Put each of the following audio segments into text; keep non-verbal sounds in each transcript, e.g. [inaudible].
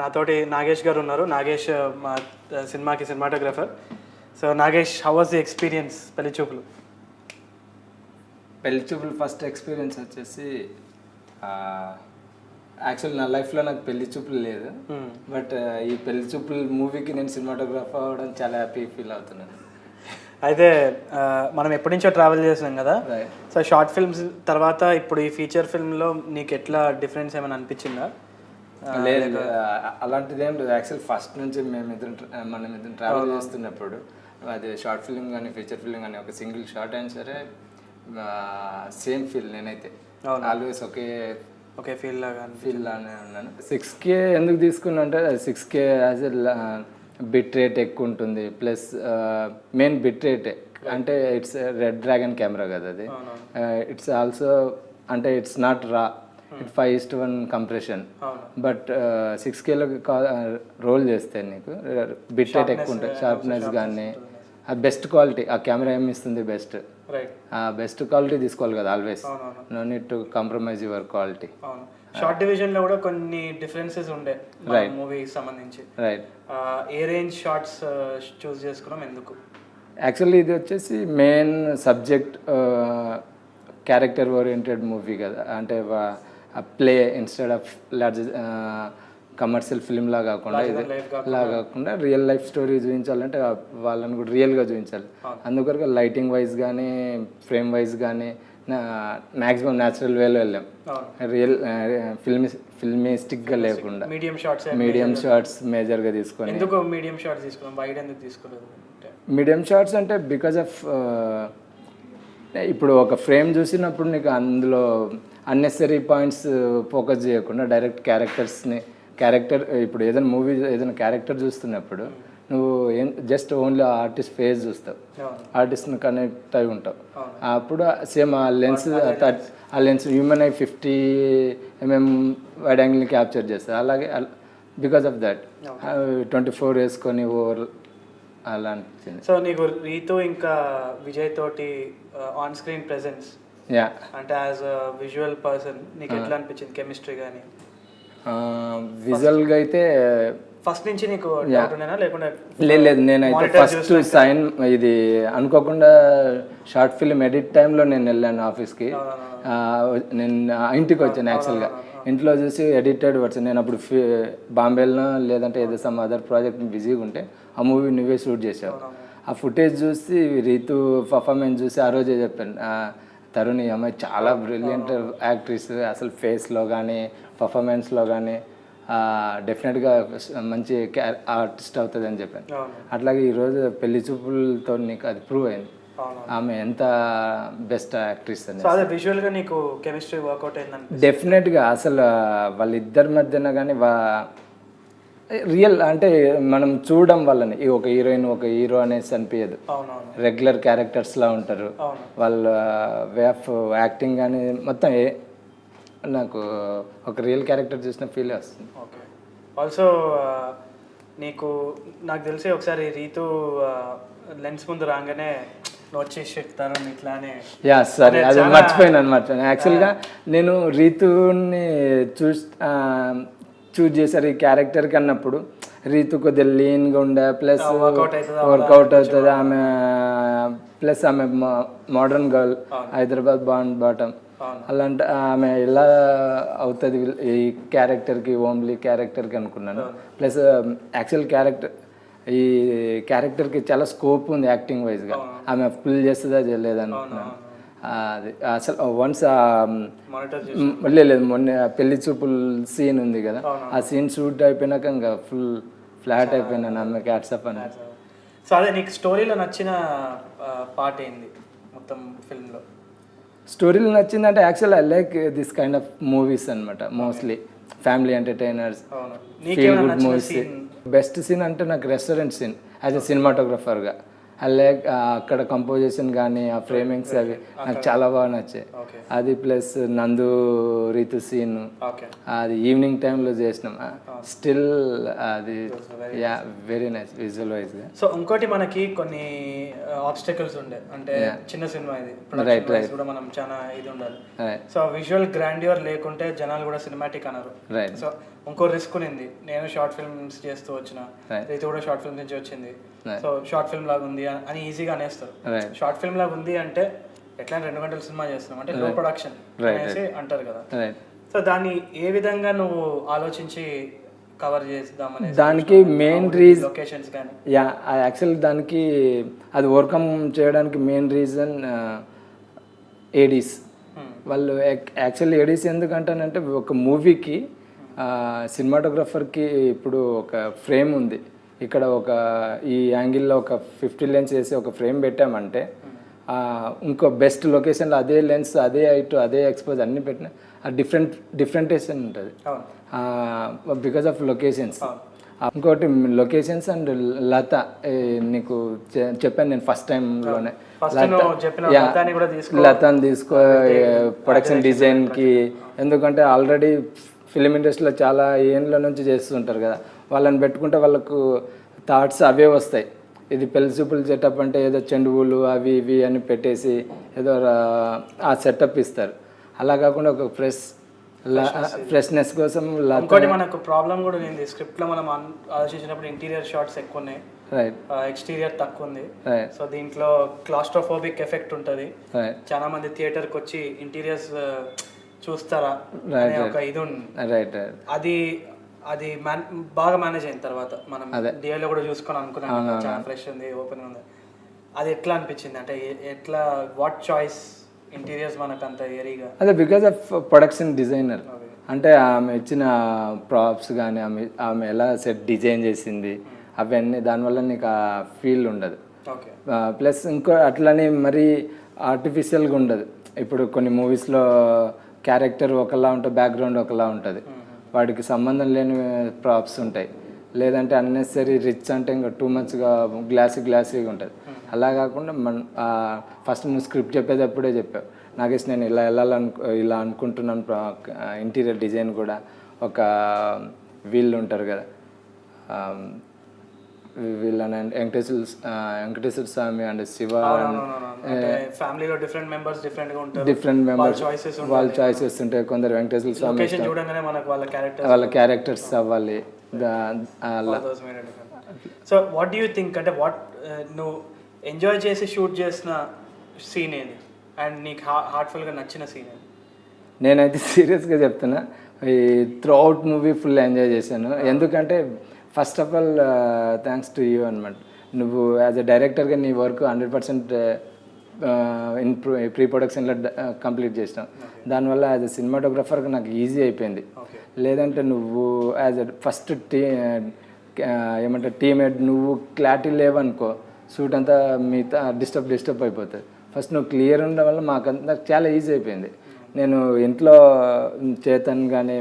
నాతోటి నాగేష్ గారు ఉన్నారు. నాగేష్ మా సినిమాకి cinematographer. So Nagesh how was the experience Pelli Choopulu. Pelli చూపులు ఫస్ట్ ఎక్స్పీరియన్స్ వచ్చేసి యాక్చువల్ నా లైఫ్లో నాకు పెళ్ళి చూపులు లేదు. Hmm. బట్ ఈ పెళ్ళి చూపులు మూవీకి నేను సినిమాటోగ్రాఫర్ అవ్వడం చాలా హ్యాపీ ఫీల్ అవుతున్నాను అయితే మనం ఎప్పటి నుంచో ట్రావెల్ చేసినాం కదా. సో షార్ట్ ఫిల్మ్స్ తర్వాత ఇప్పుడు ఈ ఫీచర్ ఫిల్మ్లో నీకు ఎట్లా డిఫరెన్స్ ఏమైనా అనిపించిందా? లేదు అలాంటిది ఏం లేదు. యాక్చువల్ ఫస్ట్ నుంచి మేము ఇద్దరం మనం ఇద్దరం ట్రావెల్ చేస్తున్నప్పుడు అది షార్ట్ ఫిల్మ్ కానీ ఫీచర్ ఫిల్మ్ కానీ ఒక సింగిల్ షార్ట్ అయినా సరే సేమ్ ఫీల్ నేనైతే. ఆల్వేస్ ఒకే ఓకే ఫీల్ లాగా. ఫీల్ లానే ఉన్నాను. సిక్స్ కే ఎందుకు తీసుకున్నా అంటే six K as a bit rate ఎక్కువ ఉంటుంది. ప్లస్ మెయిన్ బిట్ రేట్ అంటే ఇట్స్ రెడ్ డ్రాగన్ కెమెరా కదా అది. ఇట్స్ ఆల్సో అంటే it's not raw it five is to one compression but six Khelo roll చేస్తే నీకు బిట్ రేట్ ఎక్కువ ఉంటుంది. షార్ప్నెస్ కానీ అది బెస్ట్ క్వాలిటీ ఆ కెమెరా ఏమి ఇస్తుంది బెస్ట్ రైట్ ఆ బెస్ట్ క్వాలిటీ తీసుకోవాలి కదా always no need to compromise your quality short డివిజన్లో కూడా కొన్ని డిఫరెన్సెస్ ఉండే. మూవీకి సంబంధించి. రైట్ ఆ, ఏ రేంజ్ షార్ట్స్ చూస్ చేసుకున్నాం? ఎందుకు? యాక్చువల్లీ ఇది వచ్చేసి main subject character oriented movie కదా. అంటే play instead of large commercial film లా కాకుండా ఇది లా కాకుండా రియల్ లైఫ్ స్టోరీ చూపించాలంటే వాళ్ళని కూడా రియల్గా చూపించాలి. అందుకొరకు లైటింగ్ వైజ్ కానీ ఫ్రేమ్ వైజ్ కానీ మ్యాక్సిమం న్యాచురల్ వేలో వెళ్ళాం. రియల్ ఫిల్మి ఫిల్మిస్టిక్గా లేకుండా. మీడియం షార్ట్స్ మీడియం షార్ట్స్ మేజర్గా తీసుకొని. ఎందుకు మీడియం షార్ట్స్ తీసుకున్నాం? వైడ్ ఎందుకు తీసుకోలేదు అంటే? మీడియం షార్ట్స్ అంటే బికాజ్ ఆఫ్ ఇప్పుడు ఒక ఫ్రేమ్ చూసినప్పుడు నీకు అందులో అన్నెసరీ పాయింట్స్ ఫోకస్ చేయకుండా డైరెక్ట్ క్యారెక్టర్స్ని క్యారెక్టర్ ఇప్పుడు ఏదైనా మూవీ ఏదైనా క్యారెక్టర్ చూస్తున్నప్పుడు నువ్వు ఏం జస్ట్ ఓన్లీ ఆర్టిస్ట్ ఫేస్ చూస్తావు. ఆర్టిస్ట్ని కనెక్ట్ అయి ఉంటావు. అప్పుడు సేమ్ ఆ లెన్స్ ఆ lens human eye fifty mm wide యాంగిల్ని capture చేస్తుంది అలాగే because of that twenty four వేసుకొని ఓవర్ అలా అనిపించింది. సో నీకు రీతు ఇంకా విజయ్ తోటి ఆన్ స్క్రీన్ ప్రెసెన్స్ యా అంటే యాజ్ విజువల్ పర్సన్ నీకు ఎట్లా అనిపించింది కెమిస్ట్రీ కానీ విజువల్గా అయితే ఫస్ట్ నుంచి నీకు లేదు లేదు నేనైతే ఫస్ట్ సైన్ ఇది అనుకోకుండా షార్ట్ ఫిల్మ్ ఎడిట్ టైంలో నేను వెళ్ళాను ఆఫీస్కి నేను ఇంటికి వచ్చాను యాక్చువల్గా ఇంట్లో చూసి ఎడిటెడ్ వర్షన్ నేను అప్పుడు ఫి- బాంబేలో లేదంటే ఏదో సమ్ అదర్ ప్రాజెక్ట్ బిజీగా ఉంటే ఆ మూవీ నువ్వే షూట్ చేసావు. ఆ ఫుటేజ్ చూసి రీతు పర్ఫార్మెన్స్ చూసి ఆ రోజే చెప్పాను. తరుణ్ ఈ అమ్మాయి చాలా బ్రిలియంట్ యాక్ట్రెస్ అసలు ఫేస్లో కానీ పర్ఫార్మెన్స్లో కానీ డెఫినెట్గా మంచి ఆర్టిస్ట్ అవుతుంది అని చెప్పాను. అట్లాగే ఈరోజు పెళ్ళి చూపులతో నీకు అది ప్రూవ్ అయింది. ఆమె ఎంత బెస్ట్ యాక్ట్రెస్ అని. సో అదే విజువల్గా నీకు కెమిస్ట్రీ వర్కౌట్ అయిందని డెఫినెట్గా అసలు వాళ్ళిద్దరి మధ్యన కానీ రియల్ అంటే మనం చూడడం వల్లనే. ఈ ఒక హీరోయిన్ ఒక హీరో అనేసి అనిపించదు రెగ్యులర్ క్యారెక్టర్స్లా ఉంటారు. వాళ్ళ వే ఆఫ్ యాక్టింగ్ కానీ మొత్తం ఏ నాకు ఒక రియల్ క్యారెక్టర్ చూసిన ఫీల్ వస్తుంది. ఓకే. ఆల్సో నీకు నాకు తెలిసి ఒకసారి రీతు లెన్స్ ముందు రాగానే వచ్చి షిట్ తరుణ్ ఇట్లానే యా సరే అది మర్చిపోయాను అనమాట. యాక్చువల్గా నేను రీతుని చూస్ చూజ్ చేశారు ఈ క్యారెక్టర్కి అన్నప్పుడు రీతు కొద్దిగా లీన్గా ఉండే ప్లస్ వర్కౌట్ అవుతుందా ఆమె. ప్లస్ ఆమె మోడర్న్ గర్ల్ హైదరాబాద్ బాండ్ బాటం అవును. అలాంటి ఆమె ఎలా అవుతుంది ఈ క్యారెక్టర్కి ఓన్లీ క్యారెక్టర్కి అనుకున్నాను. ప్లస్ యాక్చువల్ క్యారెక్టర్ ఈ క్యారెక్టర్కి చాలా స్కోప్ ఉంది యాక్టింగ్ వైజ్గా ఆమె ఫుల్ చేస్తుందా చేయలేదా అనుకున్నాను. అది అసలు వన్స్ లేదు మొన్న పెళ్ళి చూపుల సీన్ ఉంది కదా. ఆ సీన్ షూట్ అయిపోయినాక ఇంకా ఫుల్ ఫ్లాట్ అయిపోయినాను ఆమె క్యాట్సప్ అని. సో అదే నీకు స్టోరీలో నచ్చిన పార్ట్ ఏంది? మొత్తం ఫిల్మ్లో స్టోరీలు నచ్చిందంటే actual I like this kind of movies అనమాట mostly family entertainers feel good movies best scene అంటే నాకు రెస్టారెంట్ సీన్ యాజ్ ఎ సినిమాటోగ్రఫర్గా లైక్ అక్కడ కంపోజిషన్ కానీ ఆ ఫ్రేమింగ్స్ అవి నాకు చాలా బాగా నచ్చాయి. అది ప్లస్ నందు రీతు సీన్. అది ఈవినింగ్ టైంలో చేసినాం. స్టిల్ అది యా వెరీ నైస్ విజువల్ వైజ్గా సో ఇంకోటి మనకి కొన్ని ఆబ్స్టకల్స్ ఉండే. అంటే చిన్న సినిమా ఇది. Right, ప్రొడక్షన్ కూడా మనం చాలా ఇది ఉండాలి. రైట్ సో విజువల్ గ్రాండ్యూర్ లేకుంటే జనాలు కూడా సినిమాటిక్ అన్నారు రైట్ సో ఇంకో రిస్క్ ఉంది. నేను షార్ట్ ఫిల్మ్స్ చేస్తూ వచ్చిన. రీతి కూడా షార్ట్ ఫిల్మ్ నుంచి వచ్చింది. సో షార్ట్ ఫిల్మ్ లాగా ఉంది అని- ఈజీగా అనేస్తారు. రైట్ షార్ట్ ఫిల్మ్ లాగా ఉంది అంటే ఎట్లా రెండు గంటల సినిమా చేస్తున్నాం? అంటే లో ప్రొడక్షన్ అనేసి అంటారు కదా. సో దాన్ని ఏ విధంగా నువ్వు ఆలోచించి కవర్ చేద్దామని దానికి మెయిన్ రీజన్ లొకేషన్స్ కానీ? యా యాక్చువల్ దానికి అది ఓవర్కమ్ చేయడానికి మెయిన్ రీజన్ ఏడీస్ వాళ్ళు యాక్చువల్ ఏడీస్ ఎందుకంటానంటే ఒక మూవీకి సినిమాటోగ్రఫర్కి ఇప్పుడు ఒక ఫ్రేమ్ ఉంది. ఇక్కడ ఒక ఈ యాంగిల్లో ఒక ఫిఫ్టీ లెన్స్ వేసి ఒక ఫ్రేమ్ పెట్టామంటే ఇంకో బెస్ట్ లొకేషన్లో అదే లెన్స్ అదే హైట్ అదే ఎక్స్పోజ్ అన్ని పెట్టిన ఆ డిఫరెంట్ డిఫరెంటేషన్ ఉంటుంది. బికాస్ ఆఫ్ లొకేషన్స్ ఇంకోటి లొకేషన్స్ అండ్ లత నీకు చెప్పాను నేను ఫస్ట్ టైంలోనే లతాని తీసుకో. లతాని తీసుకో ప్రొడక్షన్ డిజైన్కి ఎందుకంటే ఆల్రెడీ ఫిలిం ఇండస్ట్రీలో చాలా ఏండ్ల నుంచి చేస్తుంటారు కదా. వాళ్ళని పెట్టుకుంటే వాళ్ళకు థాట్స్ అవే వస్తాయి. ఇది పెళ్ళి చూపులు సెటప్ అంటే ఏదో చెండువులు అవి ఇవి అని పెట్టేసి ఏదో ఆ సెటప్ ఇస్తారు. అలా కాకుండా ఒక ఫ్రెష్ ఫ్రెష్నెస్ కోసం ఇంకోటి మనకు ప్రాబ్లం కూడా ఉంది. స్క్రిప్ట్లో మనం ఆలోచించినప్పుడు ఇంటీరియర్ షార్ట్స్ ఎక్కువ ఉన్నాయి. రైట్ ఎక్స్టీరియర్ తక్కువ ఉంది. సో దీంట్లో క్లాస్ట్రోఫోబిక్ ఎఫెక్ట్ ఉంటుంది. చాలా మంది థియేటర్కి వచ్చి ఇంటీరియర్స్ చూస్తారా? ఒక ఇది అది అది బాగా మేనేజ్ అయిన తర్వాత మనం డిఐలో కూడా చూసుకొని అనుకున్నాం చాలా ఫ్రెష్ ఉంది ఓపెన్ ఉంది. అది ఎట్లా అనిపించింది? అంటే ఎట్లా వాట్ చాయిస్ ఇంటీరియర్స్ మనకు అంత ఏరీగా? అదే బికాస్ ఆఫ్ ప్రొడక్షన్ డిజైనర్ అంటే ఆమె ఇచ్చిన ప్రాప్స్ కానీ ఆమె ఆమె ఎలా సెట్ డిజైన్ చేసింది అవన్నీ దానివల్ల నీకు ఆ ఫీల్ ఉండదు. ఓకే. ప్లస్ ఇంకో అట్లనే మరీ ఆర్టిఫిషియల్గా ఉండదు. ఇప్పుడు కొన్ని మూవీస్లో క్యారెక్టర్ ఒకలా ఉంటుంది బ్యాక్గ్రౌండ్ ఒకలా ఉంటుంది. వాడికి సంబంధం లేని ప్రాప్స్ ఉంటాయి. లేదంటే అన్నెసరీ రిచ్ అంటే ఇంకా టూ మంత్స్గా గ్లాసీ గ్లాసీగా ఉంటుంది. అలా కాకుండా మన ఫస్ట్ నువ్వు స్క్రిప్ట్ చెప్పేటప్పుడే చెప్పావు. నాగేష్ నేను ఇలా వెళ్ళాలనుకు ఇలా అనుకుంటున్నాను ఇంటీరియర్ డిజైన్ కూడా. ఒక వీళ్ళు ఉంటారు కదా వీళ్ళని వెంకటేశ్వర వెంకటేశ్వర స్వామి అండ్ శివ ఫ్యామిలీలో డిఫరెంట్ మెంబర్స్ డిఫరెంట్గా ఉంటారు డిఫరెంట్ మెంబర్స్ చాయిసెస్ వాళ్ళ చాయిసెస్ ఉంటాయి. కొందరు వెంకటేశ్వర స్వామి చూడంగానే మనకు వాళ్ళ క్యారెక్టర్ వాళ్ళ క్యారెక్టర్స్ అవ్వాలి. So what do you think అంటే వాట్ నువ్వు ఎంజాయ్ చేసి షూట్ చేసిన సీన్ ఏది? అండ్ నీకు హార్ట్ఫుల్గా నచ్చిన సీన్ ఏది? నేనైతే [laughs] సీరియస్గా చెప్తున్నా. ఈ throughout movie full enjoy చేశాను ఎందుకంటే first of all thanks to you అనమాట నువ్వు యాజ్ అ డైరెక్టర్గా నీ work hundred percent in pre ప్రొడక్షన్లో కంప్లీట్ చేసినావు. దానివల్ల యాజ్ అ సినిమాటోగ్రఫర్గా నాకు ఈజీ అయిపోయింది. లేదంటే నువ్వు యాజ్ అ ఫస్ట్ టీ ఏమంటారు టీమేట్ నువ్వు క్లారిటీ లేవనుకో షూట్ అంతా మిగతా డిస్టర్బ్ డిస్టర్బ్ అయిపోతుంది. ఫస్ట్ నువ్వు క్లియర్ ఉండడం వల్ల మాకు అంతా చాలా ఈజీ అయిపోయింది. నేను ఇంట్లో చేతన్ కానీ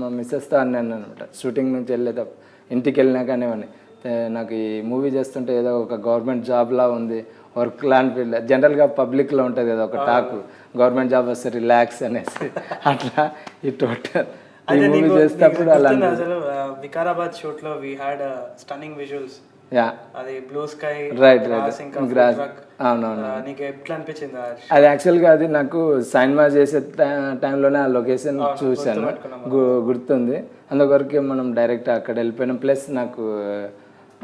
మా మిస్సెస్తో అన్నాను అనమాట షూటింగ్ నుంచి వెళ్ళేట ఇంటికి వెళ్ళినా కానివ్వండి నాకు ఈ మూవీ చేస్తుంటే ఏదో ఒక గవర్నమెంట్ జాబ్లా ఉంది. వర్క్ లాంటి ఫీల్ జనరల్గా పబ్లిక్లో ఉంటుంది కదా ఒక టాక్. గవర్నమెంట్ జాబ్ వస్తే రిలాక్స్ అనేసి. [laughs] అట్లా ఈ టోటల్ ఈ మూవీ చేసేటప్పుడు అలా Vikarabad షూట్లో we had stunning visuals ya. అది blue sky right right grass. అవునవును. ఆ, నీకు ఎట్లా అనిపించింది అది యాక్చువల్గా అది నాకు సినిమా చేసే టై- టైంలోనే ఆ లొకేషన్ చూశాను. గుర్తుంది. అందుకొరకే మనం డైరెక్ట్ అక్కడ వెళ్ళిపోయినాం. ప్లస్ నాకు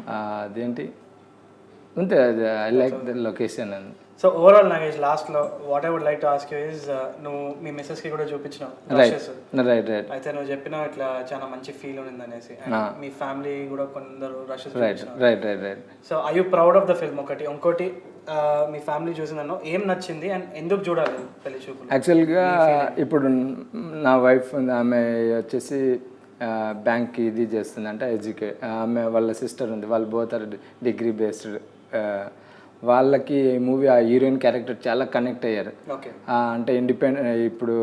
అదేంటి? అంతే ఐ లైక్ ద లొకేషన్ అని సో ఓవరాల్ నాగేష్ లాస్ట్లో what I would like to ask you is నువ్వు మీ మిస్సెస్కి కూడా చూపించినావు రైట్. రైట్ అయితే నువ్వు చెప్పినావు ఇట్లా చాలా మంచి ఫీల్ ఉంది అనేసి మీ ఫ్యామిలీ కూడా కొందరు rushes right right right right so I you proud of the film ఒకటి ఇంకోటి ఆ, మీ ఫ్యామిలీ చూసిందన్నో ఏం నచ్చింది? అండ్ ఎందుకు చూడాలి పెళ్ళి చూపులు? యాక్చువల్గా ఇప్పుడు నా వైఫ్ ఆమె వచ్చేసి బ్యాంక్ ఇది చేస్తుంది అంటే ఎడ్యుకే ఆమె వాళ్ళ సిస్టర్ ఉంది వాళ్ళు పోతారు డిగ్రీ బేస్డ్ వాళ్ళకి మూవీ ఆ హీరోయిన్ క్యారెక్టర్ చాలా కనెక్ట్ అయ్యారు. అంటే ఇండిపెండెంట్ ఇప్పుడు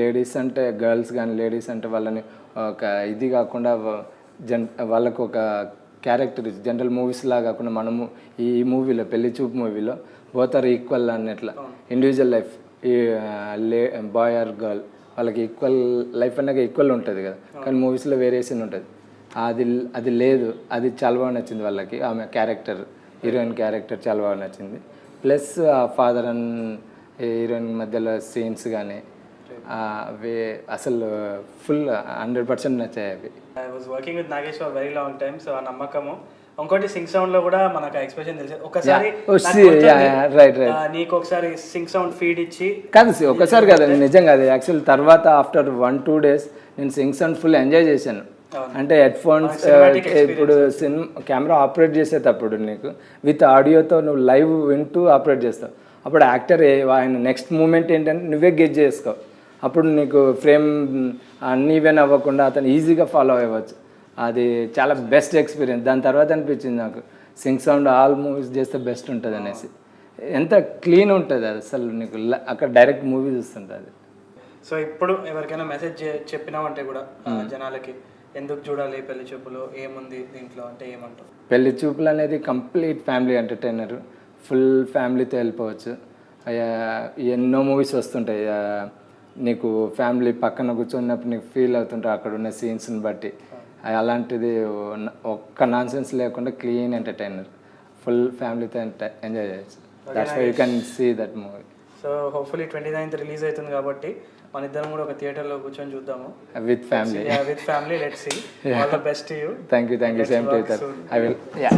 లేడీస్ అంటే గర్ల్స్ కానీ లేడీస్ అంటే వాళ్ళని ఒక ఇది కాకుండా జన్ వాళ్ళకు ఒక క్యారెక్టర్ జనరల్ మూవీస్ లాగా కాకుండా మనము ఈ మూవీలో పెళ్ళి చూపు మూవీలో బోత్ ఆర్ ఈక్వల్ అన్నట్ల. ఇండివిజువల్ లైఫ్ ఈ లే బాయ్ ఆర్ గర్ల్ వాళ్ళకి ఈక్వల్ లైఫ్ అన్నాక ఈక్వల్ ఉంటుంది కదా. కానీ మూవీస్లో వేరియేషన్ ఉంటుంది. అది అది లేదు అది చాలా బాగా నచ్చింది వాళ్ళకి ఆమె క్యారెక్టర్ హీరోయిన్ క్యారెక్టర్ చాలా బాగా నచ్చింది. ప్లస్ ఫాదర్ అండ్ హీరోయిన్ మధ్యలో సీన్స్ కానీ అవి అసలు ఫుల్ హండ్రెడ్ పర్సెంట్ నచ్చాయి అవి. I was working with Nagesh for very long time so ఆ నమ్మకము. ఇంకోటి సింగ్ సౌండ్లో కూడా మనకు ఎక్స్ప్రెషన్ తెలిసి ఒకసారి Yeah. Oh, నాకు ఒకసారి సింగ్ సౌండ్ ఫీడ్ ఇచ్చి కాదు ఒకసారి కదా నిజంగా అది. యాక్చువల్ తర్వాత ఆఫ్టర్ వన్ టూ డేస్ నేను సింగ్స్ అండ్ ఫుల్ ఎంజాయ్ చేశాను. అంటే హెడ్ ఫోన్స్ cinematic ఇప్పుడు సినిమా కెమెరా ఆపరేట్ చేసేటప్పుడు నీకు విత్ ఆడియోతో నువ్వు లైవ్ వింటూ ఆపరేట్ చేస్తావు. అప్పుడు యాక్టర్ ఆయన నెక్స్ట్ మూమెంట్ ఏంటంటే నువ్వే గెజ్ చేసుకో. అప్పుడు నీకు ఫ్రేమ్ అన్ని ఈవెన్ అవ్వకుండా అతను ఈజీగా ఫాలో అవ్వచ్చు. అది చాలా బెస్ట్ ఎక్స్పీరియన్స్ దాని తర్వాత అనిపించింది నాకు సింగ్ సౌండ్ ఆల్ మూవీస్ చేస్తే బెస్ట్ ఉంటుంది అనేసి. ఎంత క్లీన్ ఉంటుంది అది అసలు నీకు అక్కడ డైరెక్ట్ మూవీ చూస్తుంటుంది సో ఇప్పుడు ఎవరికైనా మెసేజ్ చెప్పినామంటే కూడా జనాలకి ఎందుకు చూడాలి పెళ్ళి చూపులు? ఏముంది దీంట్లో అంటే ఏమంటావు? పెళ్ళి చూపులు అనేది కంప్లీట్ ఫ్యామిలీ ఎంటర్టైనర్. ఫుల్ ఫ్యామిలీతో వెళ్ళిపోవచ్చు. ఎన్నో మూవీస్ వస్తుంటాయి. నీకు ఫ్యామిలీ పక్కన కూర్చున్నప్పుడు నీకు ఫీల్ అవుతుంటాయి అక్కడ ఉన్న సీన్స్ని బట్టి. అలాంటిది ఒక్క నాన్ సెన్స్ లేకుండా క్లీన్ ఎంటర్టైనర్. ఫుల్ ఫ్యామిలీతో ఎంజాయ్ చేయొచ్చు. That's why you can see that movie so hopefully twenty ninth release అవుతుంది కాబట్టి మన ఇద్దరం కూడా ఒక థియేటర్లో కూర్చొని చూద్దాము. With family with family let's see all the best you thank you thank you same to I will ya